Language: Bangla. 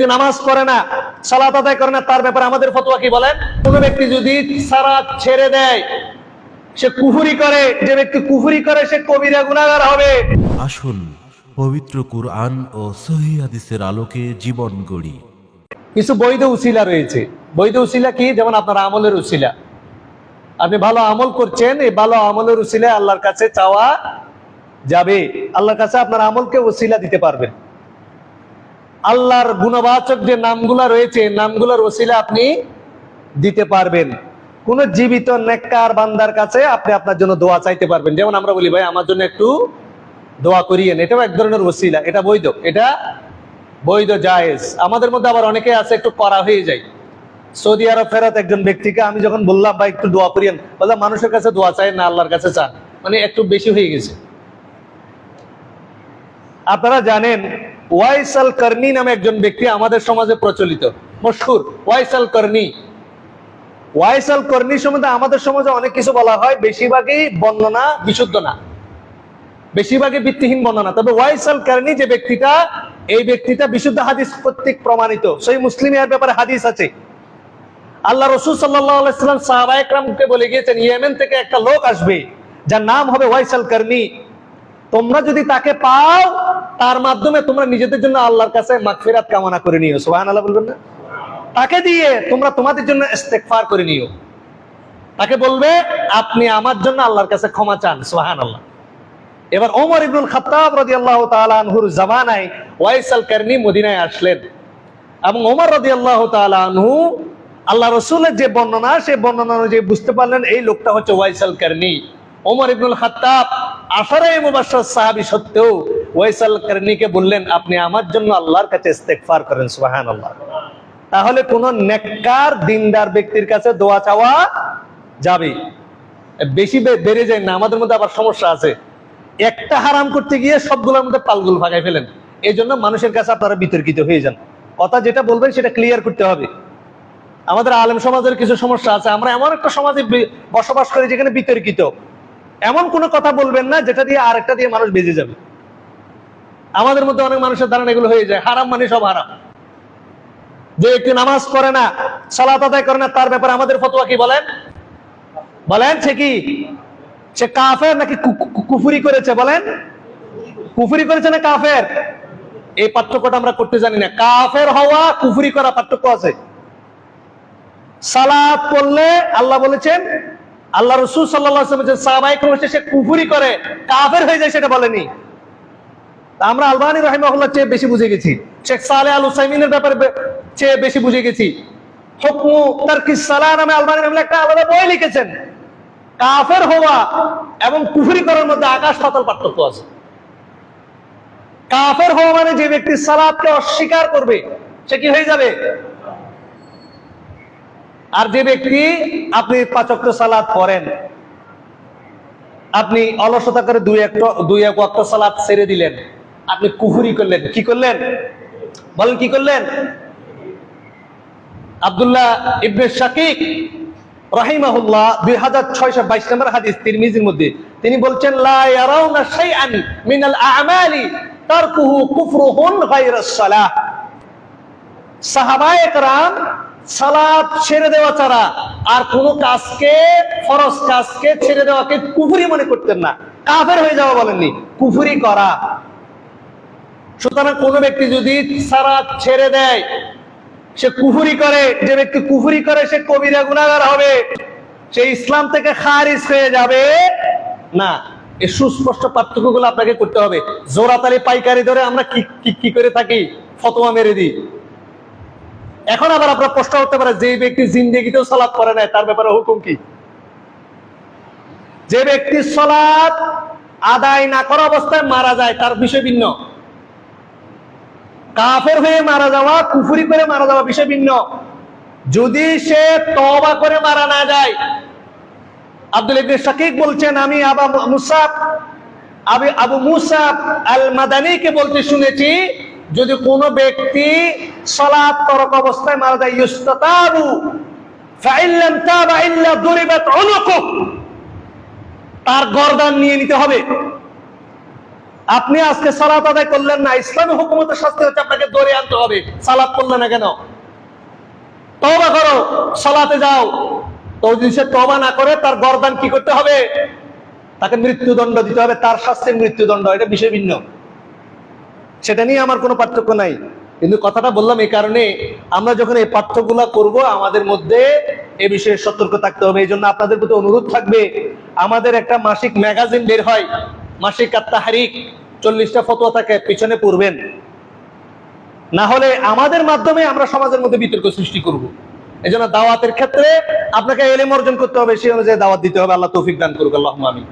ব্যক্তি নামাজ পড়ে না সালাত আদায় করে না তার ব্যাপারে আমাদের ফতোয়া কি বলেন? কোন ব্যক্তি যদি সালাত ছেড়ে দেয় সে কুফুরি করে যে ব্যক্তি কুফুরি করে সে কবিরা গুনাহগার হবে। আসুন পবিত্র কুরআন ও সহি হাদিসের আলোকে জীবন গড়ি। কিছু বৈধ উসিলা রয়েছে। বৈধ উসিলা কি? যেমন আপনার আমলের উসিলা। আপনি ভালো আমল করছেন এই ভালো আমলের উসিলা আল্লাহর কাছে চাওয়া যাবে। আল্লাহর কাছে আপনার আমলকে উসিলা দিতে পারবেন। আল্লাহর গুণবাচক যে নামগুলা রয়েছে নামগুলোর ওসিলা আপনি দিতে পারবেন। কোন জীবিত নেককার বান্দার কাছে আপনি আপনার জন্য দোয়া চাইতে পারবেন। যেমন আমরা বলি, ভাই, আমার জন্য একটু দোয়া করিয়েন। এটাও এক ধরনের ওসিলা, এটা বৈধ এটা বৈধ জায়েজ। আমাদের মধ্যে আবার অনেকে আছে, একটু করা হয়ে যায়। সৌদি আরব ফেরত একজন ব্যক্তিকে আমি যখন বললাম, ভাই, একটু দোয়া করিয়েন। বললাম, মানুষের কাছে দোয়া চাই না, আল্লাহর কাছে চান। মানে একটু বেশি হয়ে গেছে। আপনারা জানেন, ওয়াইসাল কর্নি নামে একজন ব্যক্তি আমাদের সমাজে প্রচলিত। মশহুর, ওয়াইসাল কর্নি। ওয়াইসাল কর্নি সম্বন্ধে আমাদের সমাজে অনেক কিছু বলা হয়, বেশিরভাগই বর্ণনা বিশুদ্ধ না। বেশিরভাগই ভিত্তিহীন বর্ণনা। তবে ওয়াইসাল কারণী যে ব্যক্তিটা, এই ব্যক্তিটা বিশুদ্ধ হাদিস কর্তৃক প্রমাণিত। সেই মুসলিম এর ব্যাপারে হাদিস আছে। আল্লাহ রসুল সাল্লাম সাহাবা বলে গিয়েছেন, ইয়েমেন থেকে একটা লোক আসবে, যার নাম হবে ওয়াইসাল কর্নি। তোমরা যদি তাকে পাও তার মাধ্যমে তোমরা নিজেদের জন্য আল্লাহর কাছে মাগফিরাত কামনা করে নিও। সুবহান আল্লাহ বলবেন না? তাকে দিয়ে তোমরা তোমাদের জন্য ইস্তেগফার করে নিও। তাকে বলবে, আপনি আমার জন্য আল্লাহর কাছে ক্ষমা চান। সুবহান আল্লাহ এবার ওমর ইবনুল খাত্তাব রাদিয়াল্লাহু তাআলা আনহুর জামানায় ওয়াইসাল কারনি মদিনায় আসলেন। এবং ওমর রাদিয়াল্লাহু তাআলা আনহু আল্লাহ রসুলের যে বর্ণনা, সেই বর্ণনা অনুযায়ী বুঝতে পারলেন, এই লোকটা হচ্ছে ওয়াইসাল কারনি। ওমর ইবনুল খাত্তাব আশারাই মুবাশশার সাহাবী সত্ত্বেও ওয়াইসাল কারনিকে বললেন, আপনি আমার জন্য আল্লাহর কাছে ইস্তেগফার করেন, সুবহানাল্লাহ। তাহলে কোন নেককার দিনদার ব্যক্তির কাছে দোয়া চাওয়া যাবে? বেশি বেড়ে যায় না, আমাদের মধ্যে আবার সমস্যা আছে। একটা হারাম করতে গিয়ে সবগুলোর মধ্যে পালগুল ভাগাই ফেলেন। এই জন্য মানুষের কাছে আপনারা বিতর্কিত হয়ে যান। কথা যেটা বলবেন, সেটা ক্লিয়ার করতে হবে। আমাদের আলেম সমাজের কিছু সমস্যা আছে। আমরা এমন একটা সমাজে বসবাস করি যেখানে বিতর্কিত। এমন কোনো কথা বলবেন না, যেটা দিয়ে আরেকটা দিয়ে মানুষ বেজে যাবে। আমাদের মধ্যে অনেক মানুষের ধারণা এগুলো হয়ে যায়, হারাম মানে সব হারাম। যে ব্যক্তি নামাজ পড়ে না, সালাত আদায় করে না, তার ব্যাপারে আমাদের ফতোয়া কি বলেন? বলেন, সে কি? সে কাফের নাকি কুফুরি করেছে, বলেন? কুফুরি করেছে না কাফের? এই পার্থক্যটা আমরা করতে জানি না। কাফের হওয়া, কুফুরি করা পার্থক্য আছে। সালাত পড়লে আল্লাহ বলেছেন, আল্লাহ রসুল সাল্লাহ সাহাবাইক সে কুফুরি করে, কাফের হয়ে যায় সেটা বলেনি। আমরা আলবানী রহিমাহুল্লাহ চেয়ে বেশি বুঝে গেছি। শেখ সালে আল হুসাইমিনের ব্যাপারে চেয়ে বেশি বুঝে গেছি। হুকমু তারকি সালাহ নামে আলবানী একটা আলাদা বই লিখেছেন। কাফের হওয়া এবং কুফরি করার মধ্যে আকাশ পার্থক্য আছে। কাফের হওয়া মানে যে ব্যক্তি সালাদকে অস্বীকার করবে, সে কি হয়ে যাবে? আর যে ব্যক্তি আপনি পাচক্য সালাদ করেন আপনি অলসতা করে দুই একটা দুই এক ওয়াক্ত সালাদ ছেড়ে দিলেন আপনি কুহুরি করলেন কি করলেন বলেন কি করলেন আব্দুল্লাহ ইবনে শাকিক রাহিমাহুল্লাহ দুই হাজার ছয়শো বাইশ নম্বর হাদিস তিরমিজির মধ্যে তিনি বলছেন লা ইয়ারাউনা শাইআন মিনাল আ'মালি তারকুহু কুফরুহুন গায়রাস সালাহ সাহাবায়ে کرام সালাত ছেড়ে দেওয়া ছাড়া আর কোন কাজকে ফরজ কাজকে ছেড়ে দেওয়াকে কুফরি মনে করতেন না কাফের হয়ে যাওয়া বলেননি কুফরি করা সুতরাং কোন ব্যক্তি যদি সালাত ছেড়ে দেয়, সে কুফুরি করে, যে ব্যক্তি কুফুরি করে, সে কবিরা গুনাহগার হবে। সে ইসলাম থেকে খারিজ হয়ে যাবে। না এই সুস্পষ্ট পার্থক্যগুলো আপনাকে করতে হবে। জোরাতালি পাইকারি ধরে আমরা কি, কি- করে থাকি? ফতোয়া মেরে দিই। এখন আবার আপনার প্রশ্ন করতে পারে, যে ব্যক্তি জিন্দেগিতেও সালাদ করে নাই, তার ব্যাপারে হুকুম কি? যে ব্যক্তি সালাদ আদায় না করা অবস্থায় মারা যায়, তার বিষয় ভিন্ন। কাফের হয়ে মারা যাওয়া, কুফুরি করে মারা যাওয়া বিষয় ভিন্ন। যদি সে তবা করে মারা না যায়, আব্দুল ইবনে শাকিক বলছেন, আমি আবা মুসাব আমি আবু মুসাব আল মাদানিকে বলতে শুনেছি, যদি কোনো ব্যক্তি সালাত তরক অবস্থায় মারা যায়, ইউস্তাতাবু, ফাইল্লাম তাবা ইল্লা দুরিবাত উনুকুহ তার গর্দান নিয়ে নিতে হবে। আপনি আজকে সালাত আদায় করলেন না, ইসলামী হুকুমতের শাস্তি হচ্ছে আপনাকে ধরে আনতে হবে। সালাত করলেন না কেন? তবা করো, সালাতে যাও। তো সে তবা না করে, তার গরদান কি করতে হবে? তাকে মৃত্যুদণ্ড দিতে হবে। তার শাস্তির মৃত্যুদণ্ড, এটা বিষয় ভিন্ন। সেটা নিয়ে আমার কোনো পার্থক্য নাই। কিন্তু কথাটা বললাম এই কারণে, আমরা যখন এই পাঠ্যগুলা করব, আমাদের মধ্যে এ বিষয়ে সতর্ক থাকতে হবে। এই জন্য আপনাদের প্রতি অনুরোধ থাকবে, আমাদের একটা মাসিক ম্যাগাজিন বের হয়, মাসিক আত্মাহারিক চল্লিশটা ফতোয়া থাকে পিছনে পড়বেন। না হলে আমাদের মাধ্যমে আমরা সমাজের মধ্যে বিতর্ক সৃষ্টি করব। এই দাওয়াতের ক্ষেত্রে আপনাকে এলেম অর্জন করতে হবে, সেই অনুযায়ী দাওয়াত দিতে হবে। আল্লাহ তৌফিক দান করুক আল্লাহ আমি